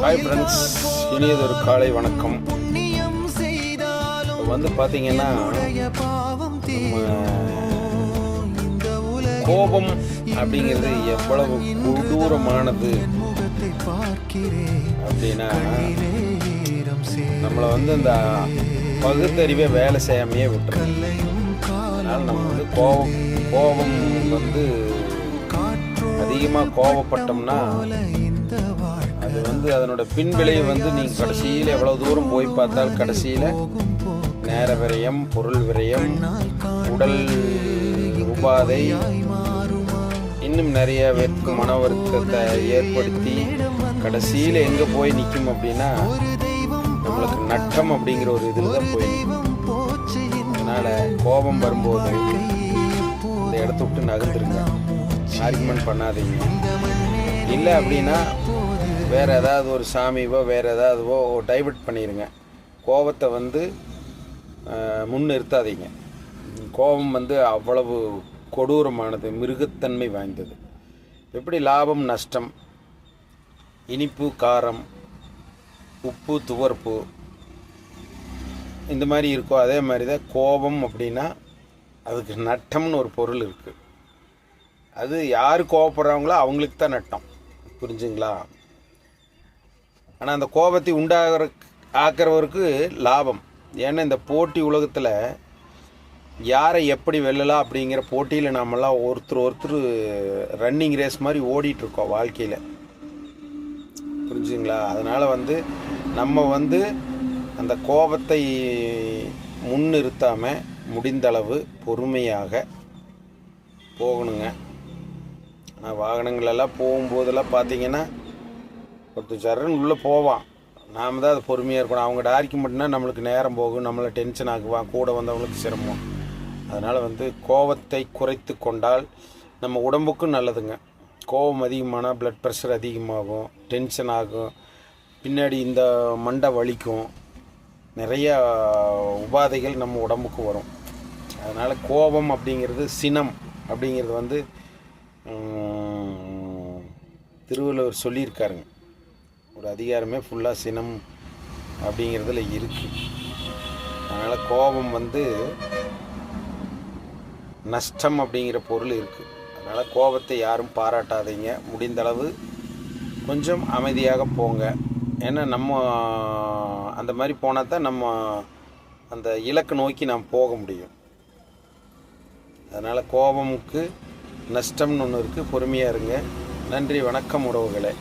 Hi friends இனியதொரு காலை வணக்கம். வந்து பார்த்தீங்கன்னா கோபம் அப்படிங்கிறது எவ்வளவு கொடூரமானது அப்படின்னா நம்மளை வந்து இந்த பகுத்தறிவை வேலை செய்யாமையே விட்டுறோம் அதனால் நம்ம வந்து கோபம் கோபம் வந்து அதிகமாக கோபப்பட்டோம்னா அது வந்து அதனோட பின்விளைவு வந்து நீங்கள் கடைசியில் எவ்வளோ தூரம் போய் பார்த்தால் கடைசியில் நேர விரயம் பொருள் விரயம் உடல் உபாதை இன்னும் நிறைய பேருக்கு மன வருத்தத்தை ஏற்படுத்தி கடைசியில் எங்கே போய் நிற்கும் அப்படின்னா நம்மளுக்கு நட்டம் அப்படிங்கிற ஒரு இதில் தான் போய் நிக்கும். அதனால கோபம் வரும்போது இந்த இடத்த விட்டு நகர்ந்துருங்க ஆர்குமெண்ட் பண்ணாதீங்க இல்லை அப்படின்னா வேறு ஏதாவது ஒரு சாமிவோ வேறு ஏதாவதுவோ டைவர்ட் பண்ணிடுங்க கோபத்தை வந்து முன்னிறுத்தாதீங்க. கோபம் வந்து அவ்வளவு கொடூரமானது மிருகத்தன்மை வாய்ந்தது. எப்படி லாபம் நஷ்டம்? இனிப்பு காரம் உப்பு துவர்ப்பு. இந்த மாதிரி இருக்கோ அதே மாதிரி தான் கோபம் அப்படின்னா அதுக்கு நட்டம்னு ஒரு பொருள் இருக்குது அது யார் கோவப்படுறாங்களோ அவங்களுக்கு தான் நட்டம். புரிஞ்சுங்களா? ஆனால் அந்த கோபத்தை உண்டாகிற ஆக்கிறவருக்கு லாபம். ஏன்னா இந்த போட்டி உலகத்தில் யாரை எப்படி வெல்லலாம் அப்படிங்கிற போட்டியில் நாமெல்லாம் ஒருத்தர் ஒருத்தர் ரன்னிங் ரேஸ் மாதிரி ஓடிட்டுருக்கோம் வாழ்க்கையில். புரிஞ்சுங்களா அதனால் வந்து நம்ம வந்து அந்த கோபத்தை முன்னிறுத்தாமல் முடிந்தளவு பொறுமையாக போகணுங்க. ஆனால் வாகனங்களெல்லாம் போகும்போதெல்லாம் பார்த்தீங்கன்னா ஒருத்தர் சரண் உள்ளே போவான். நாம் தான் அது பொறுமையாக இருக்கணும். அவங்க டாரிக்கு மட்டும்னா நம்மளுக்கு நேரம் போகும். நம்மளை டென்ஷன் ஆக்குவான். கூட வந்தவங்களுக்கு சிரமம். அதனால் வந்து கோபத்தை குறைத்து கொண்டால் நம்ம உடம்புக்கும் நல்லதுங்க. கோபம் அதிகமானால் ப்ளட் ப்ரெஷர் அதிகமாகும். டென்ஷன் ஆகும். பின்னாடி இந்த மண்டை வலிக்கும். நிறைய உபாதைகள் நம்ம உடம்புக்கு வரும். அதனால் கோபம் அப்படிங்கிறது சினம் அப்படிங்கிறது வந்து திருவள்ளுவர் சொல்லியிருக்காருங்க. ஒரு அதிகாரமே ஃபுல்லாக சினம் அப்படிங்கிறதுல இருக்குது அதனால் கோபம் வந்து நஷ்டம் அப்படிங்கிற பொருள் இருக்குது அதனால் கோபத்தை யாரும் பாராட்டாதீங்க. முடிந்தளவு கொஞ்சம் அமைதியாக போங்க. ஏன்னா நம்ம அந்த மாதிரி போனால் தான் நம்ம அந்த இலக்கு நோக்கி நாம் போக முடியும். அதனால் கோபமுக்கு நஷ்டம்னு ஒன்று இருக்குது பொறுமையாக இருங்க. நன்றி வணக்கம் உறவுகளே.